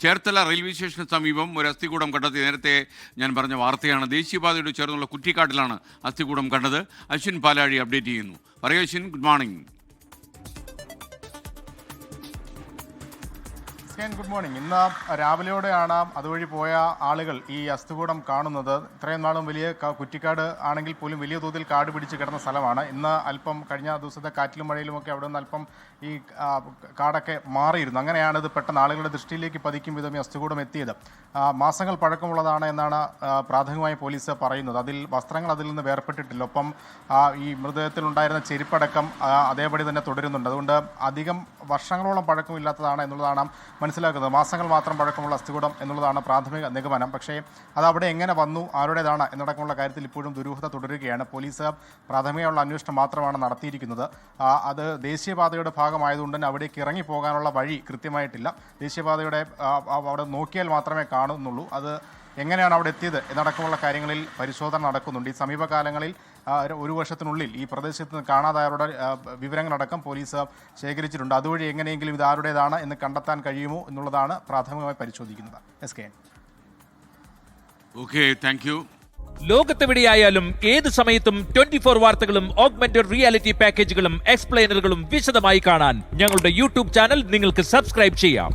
Cherthala railway സ്റ്റേഷന് സമീപം ഒരു അസ്ഥികൂടം കണ്ടെത്തി. നേരത്തെ ഞാൻ പറഞ്ഞ വാർത്തയാണ്. ദേശീയപാതയോട് ചേർന്നുള്ള കുറ്റിക്കാട്ടിലാണ് അസ്ഥികൂടം കണ്ടത്. അശ്വിൻ പാലാഴി അപ്ഡേറ്റ് ചെയ്യുന്നു. പറയൂ അശ്വിൻ ഗുഡ് മോർണിംഗ് സ്കാൻ ഗുഡ് മോർണിംഗ് ഇന്ന് രാവിലെയോടെയാണ് അതുവഴി പോയ ആളുകൾ ഈ അസ്ഥികൂടം കാണുന്നത്. ഇത്രയും നാളും വലിയ കുറ്റിക്കാട് ആണെങ്കിൽ പോലും വലിയ തോതിൽ കാട് പിടിച്ച് കിടന്ന സ്ഥലമാണ്. ഇന്ന് അല്പം കഴിഞ്ഞ ദിവസത്തെ കാറ്റിലും മഴയിലുമൊക്കെ അവിടെ നിന്ന് അല്പം ഈ കാടൊക്കെ മാറിയിരുന്നു. അങ്ങനെയാണ് ഇത് പെട്ടെന്ന് ആളുകളുടെ ദൃഷ്ടിയിലേക്ക് പതിക്കും വിധം ഈ അസ്ഥികൂടം എത്തിയത്. മാസങ്ങൾ പഴക്കമുള്ളതാണ് എന്നാണ് പ്രാഥമികമായി പോലീസ് പറയുന്നത്. അതിൽ വസ്ത്രങ്ങൾ അതിൽ നിന്ന് വേർപെട്ടിട്ടില്ല. ഒപ്പം ഈ മൃതദേഹത്തിലുണ്ടായിരുന്ന ചെരുപ്പടക്കം അതേപടി തന്നെ തുടരുന്നുണ്ട്. അതുകൊണ്ട് അധികം വർഷങ്ങളോളം പഴക്കമില്ലാത്തതാണ് എന്നുള്ളതാണ് മനസ്സിലാക്കുന്നത്? മാസങ്ങൾ മാത്രം പഴക്കമുള്ള അസ്ഥികൂടം എന്നുള്ളതാണ് പ്രാഥമിക നിഗമനം. പക്ഷേ അത് അവിടെ എങ്ങനെ വന്നു? ആരുടേതാണ്? എന്നടക്കമുള്ള കാര്യത്തിൽ ഇപ്പോഴും ദുരൂഹത തുടരുകയാണ്. പോലീസ് പ്രാഥമികമുള്ള അന്വേഷണം മാത്രമാണ് നടത്തിയിരിക്കുന്നത്. അത് ദേശീയപാതയുടെ ഭാഗമായതുകൊണ്ട് തന്നെ അവിടേക്ക് ഇറങ്ങി പോകാനുള്ള വഴി കൃത്യമായിട്ടില്ല. ദേശീയപാതയുടെ അവിടെ നോക്കിയാൽ മാത്രമേ കാണുന്നുള്ളൂ. അത് എങ്ങനെയാണ് അവിടെ എത്തിയത് എന്നടക്കമുള്ള കാര്യങ്ങളിൽ പരിശോധന നടക്കുന്നുണ്ട്. ഈ സമീപകാലങ്ങളിൽ ഒരു- വർഷത്തിനുള്ളിൽ ഈ പ്രദേശത്ത് നിന്ന് കാണാതായവരുടെ വിവരങ്ങളടക്കം പോലീസ് ശേഖരിച്ചിട്ടുണ്ട്. അതുവഴി എങ്ങനെയെങ്കിലും ഇത് ആരുടേതാണ് എന്ന് കണ്ടെത്താൻ കഴിയുമോ എന്നുള്ളതാണ് പ്രാഥമികമായി പരിശോധിക്കുന്നത്. S K okay thank you ലോകത്തെവിടെയായാലും ഏത് സമയത്തും ട്വന്റി ഫോർ വാർത്തകളും ഓഗ്മെന്റഡ് റിയാലിറ്റി പാക്കേജുകളും എക്സ്പ്ലെയിനറുകളും വിശദമായി കാണാൻ ഞങ്ങളുടെ യൂട്യൂബ് ചാനൽ നിങ്ങൾക്ക് സബ്സ്ക്രൈബ് ചെയ്യാം.